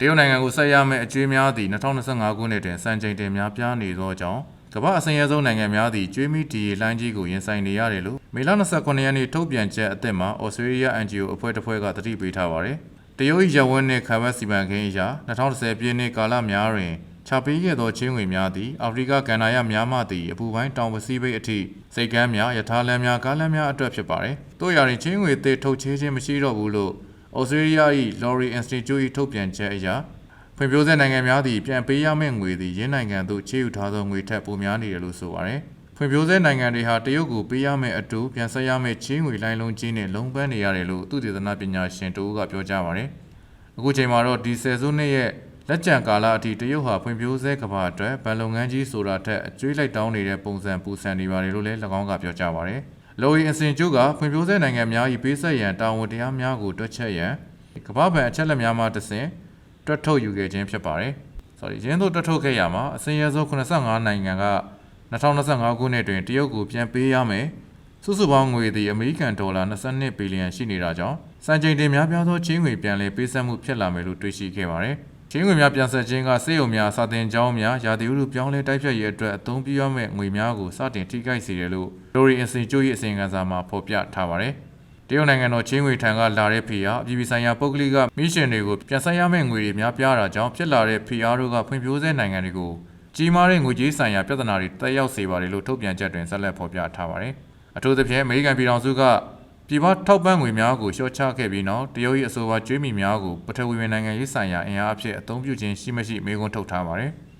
တရုတ်နိုင်ငံကိုဆက်ရမယ့်အကျွေးများသည့်2025ခုနှစ်တွင်စံချိန်တင်များပြားနေသောကြောင့်ကမ္ဘာအစင်ရဲဆုံးနိုင်ငံများသည့်ကျွေးမိတီလိုင်းကြီးကိုရင်ဆိုင်နေရတယ်လို့မေလ29ရက်နေ့ထုတ်ပြန်ချက်အသစ်မှာဩစတြေးလျ NGO အဖွဲ့တစ်ဖွဲ့ကသတိပေးထားပါတယ်။တရုတ်၏ရဝန်းနှင့်ခံဘတ်စီမံကိန်းအရာ2010ပြည့်နှစ်ကာလများတွင်ချပေးခဲ့သောချင်းငွေများသည်အာဖရိကကန္နာယများမှသည့်အပူပိုင်းတောင်ပစိဖိတ်အထိစိတ်ကမ်းများယထာလမ်းများကားလမ်းများအတွက်ဖြစ်ပါတယ်။တို့ရာတွင်ချင်းငွေသစ်ထုတ်ချေးခြင်းမရှိတော့ဘူးလို့ ဩစတြေးလျ၏ Lorry Institute ၏ထုတ်ပြန်ချက်အရဖွံ့ဖြိုးဆဲနိုင်ငံများသည်ပြန်ပေးရမယ့်ငွေသည်ရင်းနိုင်ငံသို့ချေယူထားသောငွေထက်ပိုများနေတယ်လို့ဆိုပါတယ်။ဖွံ့ဖြိုးဆဲနိုင်ငံတွေဟာတရုတ်ကိုပေးရမယ့်အတူပြန်ဆက်ရမယ့်ချင်းငွေလိုင်းလုံးကြီးနဲ့လုံးပန်းနေရတယ်လို့သူတည်သနာပညာရှင်တို့ကပြောကြားပါတယ်။အခုချိန်မှာတော့ဒီဆယ်စုနှစ်ရဲ့လက်ကျန်ကာလအထိတရုတ်ဟာဖွံ့ဖြိုးဆဲကမ္ဘာအတွက်ဗန်လုပ်ငန်းကြီးဆိုတာထက်အကျွေးလိုက်တောင်းနေတဲ့ပုံစံပူဆန်နေပါတယ်လို့လည်း၎င်းကပြောကြားပါတယ်။ လိုရီအစင်ကျုကဖွံ့ဖြိုးဆဲနိုင်ငံများ၏ပေးဆက်ရန်တာဝန်တရားများကိုတွက်ချက်ရန်ကမ္ဘာ့ဘဏ်အချက်လက်များမှတဆင့်တွတ်ထုတ်ယူခဲ့ခြင်းဖြစ်ပါတယ်။ sorry ရင်းတို့တွတ်ထုတ်ခဲ့ရမှာအစင်ရဆုံး85နိုင်ငံက2025ခုနှစ်တွင်တရုတ်ကိုပြန်ပေးရမယ်။စုစုပေါင်းငွေသည်အမေရိကန်ဒေါ်လာ22ဘီလီယံရှိနေတာကြောင့်စံချိန်တင်များပြားသောချင်းငွေပြန်လည်ပေးဆက်မှုဖြစ်လာမယ်လို့တွေ့ရှိခဲ့ပါတယ်။ ချင်းငွေများပြန်ဆက်ခြင်းကစေယုံများစာတင်ကျောင်းများရာသီဥတုပြောင်းလဲတိုက်ဖြတ်ရေးအတွက်အသုံးပြုရမယ့်ငွေများကိုစတင်ထိခိုက်စေတယ်လို့ Lori Institute ၏အစီရင်ခံစာမှာဖော်ပြထားပါတယ်။တရုတ်နိုင်ငံတော်ချင်းငွေထံကလာတဲ့ဖိအားအပြည်ပြည်ဆိုင်ရာပုဂ္ဂလိကမိရှင်တွေကိုပြန်ဆက်ရမယ့်ငွေတွေများပြားတာကြောင့်ဖြစ်လာတဲ့ဖိအားတို့ကဖွံ့ဖြိုးဆဲနိုင်ငံတွေကိုကြီးမားတဲ့ငွေကြေးဆိုင်ရာပြဿနာတွေတက်ရောက်စေပါတယ်လို့ထုတ်ပြန်ချက်တွင်ဆက်လက်ဖော်ပြထားပါတယ်။အထူးသဖြင့်အမေရိကန်ပြည်ထောင်စုက ပြည်ပထောက်ပံ့ငွေများကိုလျှော့ချခဲ့ပြီးနောက်တရုတ်၏အဆိုပါကျွေးမြီများကိုပထဝီဝင်နိုင်ငံရေးဆိုင်ရာအင်အားအဖြစ်အသုံးပြုခြင်းရှိမရှိမေးခွန်းထုတ်ထားပါတယ်။